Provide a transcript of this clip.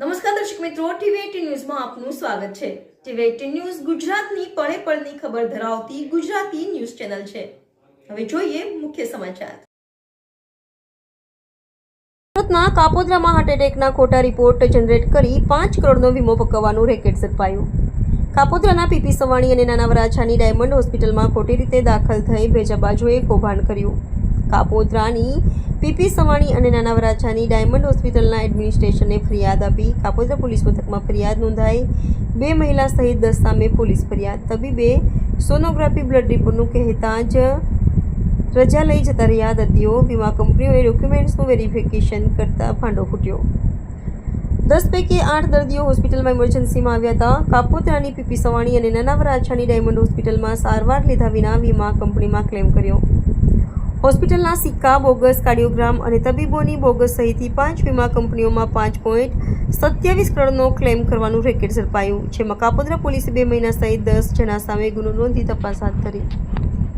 નમસ્કાર દર્શક મિત્રો ટીવી ન્યૂઝમાં આપનું સ્વાગત છે. ટીવી એટીન ન્યૂઝ ગુજરાતની પળે પળની ખબર ધરાવતી ગુજરાતી ન્યૂઝ ચેનલ છે. હવે જોઈએ મુખ્ય સમાચાર. સુરતના કાપોદ્રામાં હાર્ટ એટેકના ખોટા રિપોર્ટ જનરેટ કરી પાંચ કરોડનો વીમો પકવવાનું રેકેટ ઝડપાયું કાપોદ્રાના પીપી સવાણી અને નાના વરાછાની ડાયમંડ હોસ્પિટલમાં ખોટી રીતે દાખલ થઈ ભેજાબાજુએ કૌભાંડ કર્યું. કાપોદ્રાની, પીપી સવાણી અને નાના વરાછાની ડાયમંડ હોસ્પિટલના એડમિનિસ્ટ્રેશને ફરિયાદ આપી. કાપોદ્રા પોલીસ મથકમાં ફરિયાદ નોંધાઈ. બે મહિલા સહિત દસ સામે પોલીસ ફરિયાદ. તબીબે સોનોગ્રાફી બ્લડ રિપોર્ટનું કહેતા જ રજા લઈ જતા રહ્યા દર્દીઓ. વીમા કંપનીઓએ ડોક્યુમેન્ટ્સનું વેરિફિકેશન કરતા ભાંડો ફૂટ્યો. દસ પૈકી આઠ દર્દીઓ હોસ્પિટલમાં ઇમરજન્સીમાં આવ્યા હતા. કાપોત્રાની પીપી સવાણી અને નાના વરાછાની ડાયમંડ હોસ્પિટલમાં સારવાર લીધા વિના વીમા કંપનીમાં ક્લેમ કર્યો. હોસ્પિટલના સિક્કા, બોગસ, કાર્ડિયોગ્રામ અને તબીબોની બોગસ સહિતની પાંચ વીમા કંપનીઓમાં પાંચ પોઈન્ટ સત્યાવીસ કરોડનો ક્લેમ કરવાનું રેકેટ ઝડપાયું, જેમાં કાપોદ્રા પોલીસે બે મહિના સહિત દસ જણા સામે ગુનો નોંધી તપાસ હાથ ધરી.